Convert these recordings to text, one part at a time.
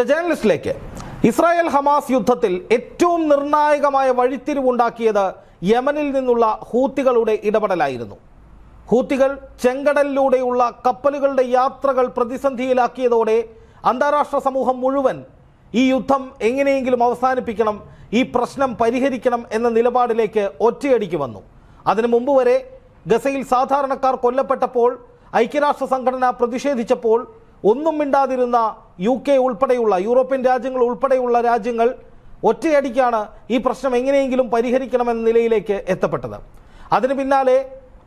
The ജേർണലിസ്റ്റിലേക്ക് Israel Hamas യുദ്ധത്തിൽ ഏറ്റവും നിർണായകമായ വഴിത്തിരിവുണ്ടാക്കിയത് യമനിൽ നിന്നുള്ള ഹൂത്തികളുടെ ഇടപെടലായിരുന്നു. ഹൂത്തികൾ ചെങ്കടലിലൂടെയുള്ള കപ്പലുകളുടെ യാത്രകൾ പ്രതിസന്ധിയിലാക്കിയതോടെ അന്താരാഷ്ട്ര സമൂഹം മുഴുവൻ ഈ യുദ്ധം എങ്ങനെയെങ്കിലും അവസാനിപ്പിക്കണം ഈ പ്രശ്നം പരിഹരിക്കണം എന്ന നിലപാടിലേക്ക് ഒറ്റയടിക്ക് വന്നു. അതിനു മുമ്പ് വരെ ഗസയിൽ സാധാരണക്കാർ കൊല്ലപ്പെട്ടപ്പോൾ ഐക്യരാഷ്ട്ര സംഘടന പ്രതിഷേധിച്ചപ്പോൾ ഒന്നും മിണ്ടാതിരുന്ന യു കെ ഉൾപ്പെടെയുള്ള യൂറോപ്യൻ രാജ്യങ്ങൾ ഉൾപ്പെടെയുള്ള രാജ്യങ്ങൾ ഒറ്റയടിക്കാണ് ഈ പ്രശ്നം എങ്ങനെയെങ്കിലും പരിഹരിക്കണമെന്ന നിലയിലേക്ക് എത്തപ്പെട്ടത്. അതിന് പിന്നാലെ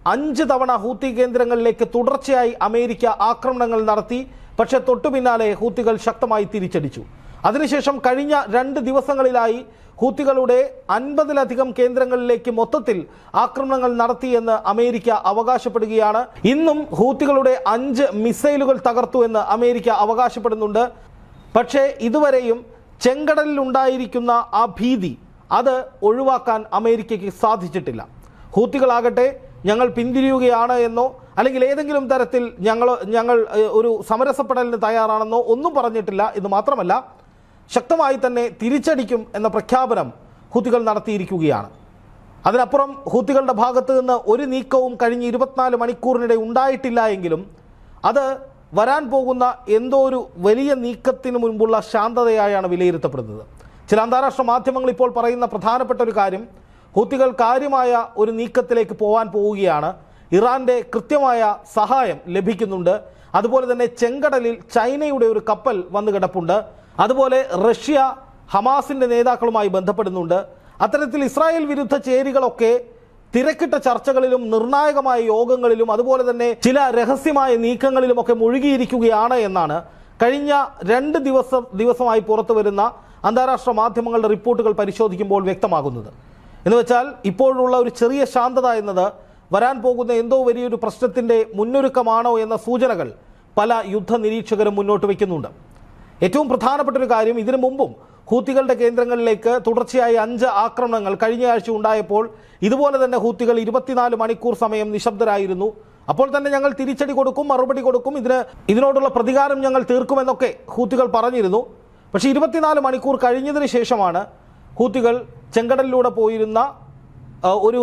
അഞ്ച് തവണ ഹൂത്തി കേന്ദ്രങ്ങളിലേക്ക് തുടർച്ചയായി അമേരിക്ക ആക്രമണങ്ങൾ നടത്തി പക്ഷേ തൊട്ടു പിന്നാലെ ഹൂത്തികൾ ശക്തമായി തിരിച്ചടിച്ചു. അതിനുശേഷം കഴിഞ്ഞ രണ്ട് ദിവസങ്ങളിലായി ഹൂത്തികളുടെ അൻപതിലധികം കേന്ദ്രങ്ങളിലേക്ക് മൊത്തത്തിൽ ആക്രമണങ്ങൾ നടത്തിയെന്ന് അമേരിക്ക അവകാശപ്പെടുകയാണ്. ഇന്നും ഹൂത്തികളുടെ അഞ്ച് മിസൈലുകൾ തകർത്തു എന്ന് അമേരിക്ക അവകാശപ്പെടുന്നുണ്ട്. പക്ഷേ ഇതുവരെയും ചെങ്കടലിൽ ഉണ്ടായിരിക്കുന്ന ആ ഭീതി അത് ഒഴിവാക്കാൻ അമേരിക്കയ്ക്ക് സാധിച്ചിട്ടില്ല. ഹൂത്തികളാകട്ടെ ഞങ്ങൾ പിന്തിരിയുകയാണ് എന്നോ അല്ലെങ്കിൽ ഏതെങ്കിലും തരത്തിൽ ഞങ്ങൾ ഞങ്ങൾ ഒരു സമരസപ്പെടലിന് തയ്യാറാണെന്നോ ഒന്നും പറഞ്ഞിട്ടില്ല. ഇത് മാത്രമല്ല ശക്തമായി തന്നെ തിരിച്ചടിക്കും എന്ന പ്രഖ്യാപനം ഹൂത്തികൾ നടത്തിയിരിക്കുകയാണ്. അതിനപ്പുറം ഹൂത്തികളുടെ ഭാഗത്ത് നിന്ന് ഒരു നീക്കവും കഴിഞ്ഞ ഇരുപത്തിനാല് മണിക്കൂറിനിടെ ഉണ്ടായിട്ടില്ല എങ്കിലും അത് വരാൻ പോകുന്ന എന്തോ ഒരു വലിയ നീക്കത്തിന് മുൻപുള്ള ശാന്തതയായാണ് വിലയിരുത്തപ്പെടുന്നത്. ചില അന്താരാഷ്ട്ര മാധ്യമങ്ങൾ ഇപ്പോൾ പറയുന്ന പ്രധാനപ്പെട്ട ഒരു കാര്യം ഹൂത്തികൾ കാര്യമായ ഒരു നീക്കത്തിലേക്ക് പോകാൻ പോവുകയാണ്. ഇറാന്റെ കൃത്യമായ സഹായം ലഭിക്കുന്നുണ്ട്. അതുപോലെ തന്നെ ചെങ്കടലിൽ ചൈനയുടെ ഒരു കപ്പൽ വന്നു കിടപ്പുണ്ട്. അതുപോലെ റഷ്യ ഹമാസിന്റെ നേതാക്കളുമായി ബന്ധപ്പെടുന്നുണ്ട്. അത്തരത്തിൽ ഇസ്രായേൽ വിരുദ്ധ ചേരികളൊക്കെ തിരക്കിട്ട ചർച്ചകളിലും നിർണായകമായ യോഗങ്ങളിലും അതുപോലെ തന്നെ ചില രഹസ്യമായ നീക്കങ്ങളിലുമൊക്കെ മുഴുകിയിരിക്കുകയാണ് എന്നാണ്. കഴിഞ്ഞ രണ്ട് ദിവസം ദിവസമായി പുറത്തു വരുന്ന അന്താരാഷ്ട്ര മാധ്യമങ്ങളുടെ റിപ്പോർട്ടുകൾ പരിശോധിക്കുമ്പോൾ വ്യക്തമാകുന്നത്. എന്ന് വെച്ചാൽ ഇപ്പോഴുള്ള ഒരു ചെറിയ ശാന്തത എന്നത് വരാൻ പോകുന്ന എന്തോ വലിയൊരു പ്രശ്നത്തിന്റെ മുന്നൊരുക്കമാണോ എന്ന സൂചനകൾ പല യുദ്ധ നിരീക്ഷകരും മുന്നോട്ട് വയ്ക്കുന്നുണ്ട്. ഏറ്റവും പ്രധാനപ്പെട്ട ഒരു കാര്യം ഇതിനു മുമ്പും ഹൂത്തികളുടെ കേന്ദ്രങ്ങളിലേക്ക് തുടർച്ചയായി അഞ്ച് ആക്രമണങ്ങൾ കഴിഞ്ഞ ആഴ്ച ഉണ്ടായപ്പോൾ ഇതുപോലെ തന്നെ ഹൂത്തികൾ ഇരുപത്തിനാല് മണിക്കൂർ സമയം നിശബ്ദരായിരുന്നു. അപ്പോൾ തന്നെ ഞങ്ങൾ തിരിച്ചടി കൊടുക്കും മറുപടി കൊടുക്കും. ഇതിന് ഇതിനോടുള്ള പ്രതികാരം ഞങ്ങൾ തീർക്കുമെന്നൊക്കെ ഹൂത്തികൾ പറഞ്ഞിരുന്നു. പക്ഷേ ഇരുപത്തിനാല് മണിക്കൂർ കഴിഞ്ഞതിന് ശേഷമാണ് ഹൂത്തികൾ ചെങ്കടലിലൂടെ പോയിരുന്ന ഒരു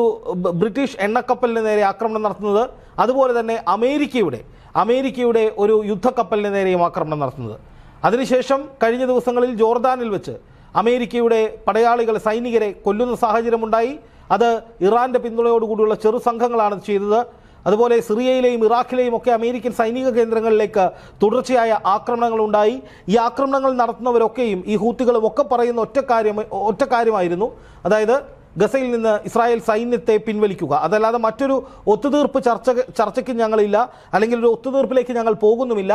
ബ്രിട്ടീഷ് എണ്ണക്കപ്പലിന് നേരെ ആക്രമണം നടത്തുന്നത്. അതുപോലെ തന്നെ അമേരിക്കയുടെ അമേരിക്കയുടെ ഒരു യുദ്ധക്കപ്പലിന് നേരെയും ആക്രമണം നടത്തുന്നത്. അതിനുശേഷം കഴിഞ്ഞ ദിവസങ്ങളിൽ ജോർദാനിൽ വെച്ച് അമേരിക്കയുടെ പടയാളികൾ സൈനികരെ കൊല്ലുന്ന സാഹചര്യമുണ്ടായി. അത് ഇറാന്റെ പിന്തുണയോടുകൂടിയുള്ള ചെറു സംഘങ്ങളാണ് ചെയ്തത്. അതുപോലെ സിറിയയിലെയും ഇറാഖിലെയും ഒക്കെ അമേരിക്കൻ സൈനിക കേന്ദ്രങ്ങളിലേക്ക് തുടർച്ചയായ ആക്രമണങ്ങൾ ഉണ്ടായി ഈ ആക്രമണങ്ങൾ നടത്തുന്നവരൊക്കെയും ഈ ഹൂത്തികളും ഒക്കെ പറയുന്ന ഒറ്റ കാര്യം ഒറ്റ കാര്യമായിരുന്നു. അതായത് ഗസയിൽ നിന്ന് ഇസ്രായേൽ സൈന്യത്തെ പിൻവലിക്കുക. അതല്ലാതെ മറ്റൊരു ഒത്തുതീർപ്പ് ചർച്ച ചർച്ചയ്ക്ക് ഞങ്ങളില്ല അല്ലെങ്കിൽ ഒരു ഒത്തുതീർപ്പിലേക്ക് ഞങ്ങൾ പോകുന്നുമില്ല.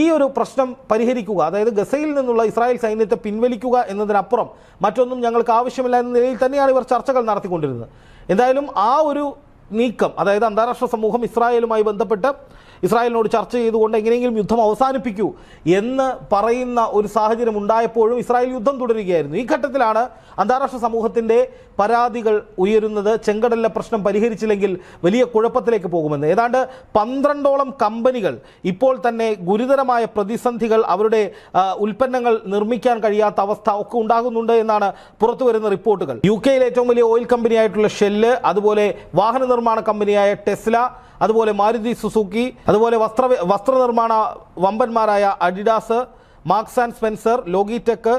ഈ ഒരു പ്രശ്നം പരിഹരിക്കുക അതായത് ഗസയിൽ നിന്നുള്ള ഇസ്രായേൽ സൈന്യത്തെ പിൻവലിക്കുക എന്നതിനപ്പുറം മറ്റൊന്നും ഞങ്ങൾക്ക് ആവശ്യമില്ല എന്ന നിലയിൽ തന്നെയാണ് ഇവർ ചർച്ചകൾ നടത്തിക്കൊണ്ടിരുന്നത്. എന്തായാലും ആ ഒരു നീക്കം അതായത് അന്താരാഷ്ട്ര സമൂഹം ഇസ്രായേലുമായി ബന്ധപ്പെട്ട് ഇസ്രായേലിനോട് ചർച്ച ചെയ്തുകൊണ്ട് എങ്ങനെയെങ്കിലും യുദ്ധം അവസാനിപ്പിക്കൂ എന്ന് പറയുന്ന ഒരു സാഹചര്യം ഉണ്ടായപ്പോഴും ഇസ്രായേൽ യുദ്ധം തുടരുകയായിരുന്നു. ഈ ഘട്ടത്തിലാണ് അന്താരാഷ്ട്ര സമൂഹത്തിന്റെ പരാതികൾ ഉയരുന്നത്. ചെങ്കടലിലെ പ്രശ്നം പരിഹരിച്ചില്ലെങ്കിൽ വലിയ കുഴപ്പത്തിലേക്ക് പോകുമെന്ന്. ഏതാണ്ട് പന്ത്രണ്ടോളം കമ്പനികൾ ഇപ്പോൾ തന്നെ ഗുരുതരമായ പ്രതിസന്ധികൾ അവരുടെ ഉൽപ്പന്നങ്ങൾ നിർമ്മിക്കാൻ കഴിയാത്ത അവസ്ഥ ഒക്കെ ഉണ്ടാകുന്നുണ്ട് എന്നാണ് പുറത്തു വരുന്ന റിപ്പോർട്ടുകൾ. യു കെയിലെ ഏറ്റവും വലിയ ഓയിൽ കമ്പനിയായിട്ടുള്ള ഷെല്ല് അതുപോലെ വാഹന നിർമ്മാണ കമ്പനിയായ ടെസ്ല അതുപോലെ മാരുതി സുസുക്കി അതുപോലെ വസ്ത്ര വസ്ത്രനിർമ്മാണ വമ്പന്മാരായ Adidas Marks and Spencer Logitech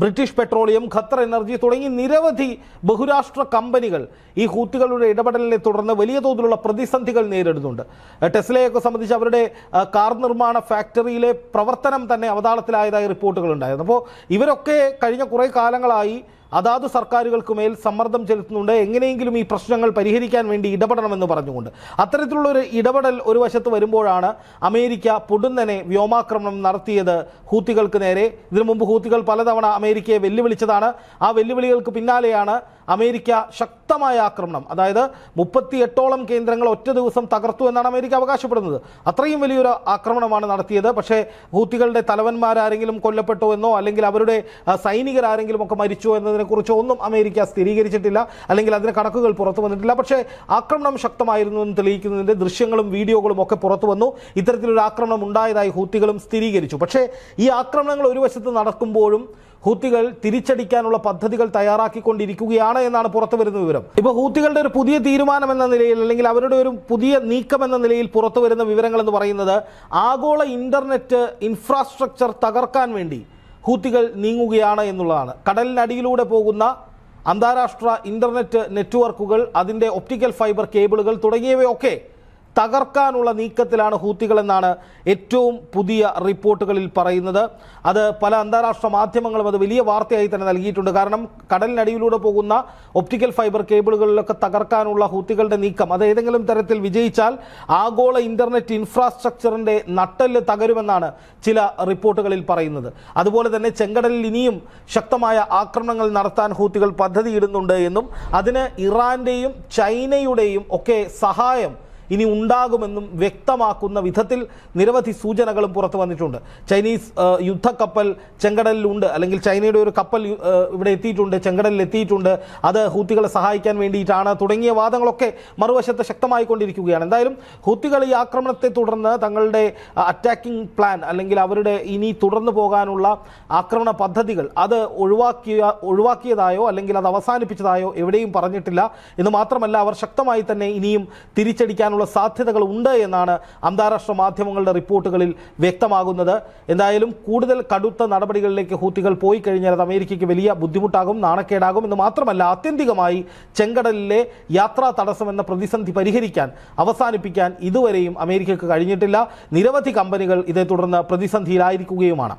British Petroleum Qatar Energy തുടങ്ങി നിരവധി ബഹുരാഷ്ട്ര കമ്പനികൾ ഈ ഹൂത്തികളുടെ ഇടപെടലിനെ തുടർന്ന് വലിയ തോതിലുള്ള പ്രതിസന്ധികൾ നേരിടുന്നുണ്ട്. ടെസ്ലയൊക്കെ സംബന്ധിച്ച് അവരുടെ കാർ നിർമ്മാണ ഫാക്ടറിയിലെ പ്രവർത്തനം തന്നെ അവതാളത്തിലായതായി റിപ്പോർട്ടുകൾ ഉണ്ടായിരുന്നു. അപ്പോൾ ഇവരൊക്കെ കഴിഞ്ഞ കുറേ കാലങ്ങളായി അതാത് സർക്കാരുകൾക്ക് മേൽ സമ്മർദ്ദം ചെലുത്തുന്നുണ്ട്. എങ്ങനെയെങ്കിലും ഈ പ്രശ്നങ്ങൾ പരിഹരിക്കാൻ വേണ്ടി ഇടപെടണമെന്ന് പറഞ്ഞുകൊണ്ട്. അത്തരത്തിലുള്ള ഒരു ഇടപെടൽ ഒരു വശത്ത് വരുമ്പോഴാണ് അമേരിക്ക പൊടുന്നനെ വ്യോമാക്രമണം നടത്തിയത് ഹൂത്തികൾക്ക് നേരെ. ഇതിനു മുമ്പ് ഹൂത്തികൾ പലതവണ അമേരിക്കയെ വെല്ലുവിളിച്ചതാണ്. ആ വെല്ലുവിളികൾക്ക് പിന്നാലെയാണ് അമേരിക്ക ശക്തമായ ആക്രമണം. അതായത് മുപ്പത്തി എട്ടോളം കേന്ദ്രങ്ങൾ ഒറ്റ ദിവസം തകർത്തു എന്നാണ് അമേരിക്ക അവകാശപ്പെടുന്നത്. അത്രയും വലിയൊരു ആക്രമണമാണ് നടത്തിയത്. പക്ഷേ ഹൂത്തികളുടെ തലവന്മാരാരെങ്കിലും കൊല്ലപ്പെട്ടോ എന്നോ അല്ലെങ്കിൽ അവരുടെ സൈനികരാരെങ്കിലും ഒക്കെ മരിച്ചോ എന്നതിനെക്കുറിച്ചോ ഒന്നും അമേരിക്ക സ്ഥിരീകരിച്ചിട്ടില്ല. അല്ലെങ്കിൽ അതിന് കണക്കുകൾ പുറത്തു വന്നിട്ടില്ല. പക്ഷേ ആക്രമണം ശക്തമായിരുന്നു എന്ന് തെളിയിക്കുന്നതിന്റെ ദൃശ്യങ്ങളും വീഡിയോകളും ഒക്കെ പുറത്തു വന്നു. ഇത്തരത്തിലൊരു ആക്രമണം ഉണ്ടായതായി ഹൂത്തികളും സ്ഥിരീകരിച്ചു. പക്ഷേ ഈ ആക്രമണങ്ങൾ ഒരു വശത്ത് നടക്കുമ്പോഴും ഹൂത്തികൾ തിരിച്ചടിക്കാനുള്ള പദ്ധതികൾ തയ്യാറാക്കിക്കൊണ്ടിരിക്കുകയാണ് എന്നാണ് പുറത്തു വരുന്ന വിവരം. ഇപ്പോൾ ഹൂത്തികളുടെ ഒരു പുതിയ തീരുമാനം എന്ന നിലയിൽ അല്ലെങ്കിൽ അവരുടെ ഒരു പുതിയ നീക്കം എന്ന നിലയിൽ പുറത്തു വരുന്ന വിവരങ്ങൾ എന്ന് പറയുന്നത് ആഗോള ഇന്റർനെറ്റ് ഇൻഫ്രാസ്ട്രക്ചർ തകർക്കാൻ വേണ്ടി ഹൂത്തികൾ നീങ്ങുകയാണ് എന്നുള്ളതാണ്. കടലിനടിയിലൂടെ പോകുന്ന അന്താരാഷ്ട്ര ഇന്റർനെറ്റ് നെറ്റ്വർക്കുകൾ അതിന്റെ ഒപ്റ്റിക്കൽ ഫൈബർ കേബിളുകൾ തുടങ്ങിയവയൊക്കെ തകർക്കാനുള്ള നീക്കത്തിലാണ് ഹൂത്തികളെന്നാണ് ഏറ്റവും പുതിയ റിപ്പോർട്ടുകളിൽ പറയുന്നത്. അത് പല അന്താരാഷ്ട്ര മാധ്യമങ്ങളും അത് വലിയ വാർത്തയായി തന്നെ നൽകിയിട്ടുണ്ട്. കാരണം കടലിനടിയിലൂടെ പോകുന്ന ഒപ്റ്റിക്കൽ ഫൈബർ കേബിളുകളിലൊക്കെ തകർക്കാനുള്ള ഹൂത്തികളുടെ നീക്കം അത് ഏതെങ്കിലും തരത്തിൽ വിജയിച്ചാൽ ആഗോള ഇന്റർനെറ്റ് ഇൻഫ്രാസ്ട്രക്ചറിന്റെ നട്ടെല്ല് തകരുമെന്നാണ് ചില റിപ്പോർട്ടുകളിൽ പറയുന്നത്. അതുപോലെ തന്നെ ചെങ്കടലിൽ ഇനിയും ശക്തമായ ആക്രമണങ്ങൾ നടത്താൻ ഹൂത്തികൾ പദ്ധതിയിടുന്നുണ്ട് എന്നും അതിന് ഇറാന്റെയും ചൈനയുടെയും ഒക്കെ സഹായം ഇനി ഉണ്ടാകുമെന്നും വ്യക്തമാക്കുന്ന വിധത്തിൽ നിരവധി സൂചനകളും പുറത്തു വന്നിട്ടുണ്ട്. ചൈനീസ് യുദ്ധക്കപ്പൽ ചെങ്കടലിലുണ്ട്. അല്ലെങ്കിൽ ചൈനയുടെ ഒരു കപ്പൽ ഇവിടെ എത്തിയിട്ടുണ്ട് ചെങ്കടലിൽ എത്തിയിട്ടുണ്ട്. അത് ഹൂത്തികളെ സഹായിക്കാൻ വേണ്ടിയിട്ടാണ്. തുടങ്ങിയ വാദങ്ങളൊക്കെ മറുവശത്ത് ശക്തമായിക്കൊണ്ടിരിക്കുകയാണ് എന്തായാലും ഹൂത്തികൾ ഈ ആക്രമണത്തെ തുടർന്ന് തങ്ങളുടെ അറ്റാക്കിംഗ് പ്ലാൻ അല്ലെങ്കിൽ അവരുടെ ഇനി തുടർന്നു പോകാനുള്ള ആക്രമണ പദ്ധതികൾ അത് ഒഴിവാക്കിയ ഒഴിവാക്കിയതായോ അല്ലെങ്കിൽ അത് അവസാനിപ്പിച്ചതായോ എവിടെയും പറഞ്ഞിട്ടില്ല. എന്ന് മാത്രമല്ല അവർ ശക്തമായി തന്നെ ഇനിയും തിരിച്ചടിക്കാനുള്ള സാധ്യതകൾ ഉണ്ട് എന്നാണ് അന്താരാഷ്ട്ര മാധ്യമങ്ങളുടെ റിപ്പോർട്ടുകളിൽ വ്യക്തമാകുന്നത്. എന്തായാലും കൂടുതൽ കടുത്ത നടപടികളിലേക്ക് ഹൂത്തികൾ പോയി കഴിഞ്ഞാൽ അത് അമേരിക്കയ്ക്ക് വലിയ ബുദ്ധിമുട്ടാകും നാണക്കേടാകും എന്ന് മാത്രമല്ല ആത്യന്തികമായി ചെങ്കടലിലെ യാത്രാ തടസ്സം എന്ന പ്രതിസന്ധി പരിഹരിക്കാൻ അവസാനിപ്പിക്കാൻ ഇതുവരെയും അമേരിക്കയ്ക്ക് കഴിഞ്ഞിട്ടില്ല. നിരവധി കമ്പനികൾ ഇതേ തുടർന്ന് പ്രതിസന്ധിയിലായിരിക്കുകയുമാണ്.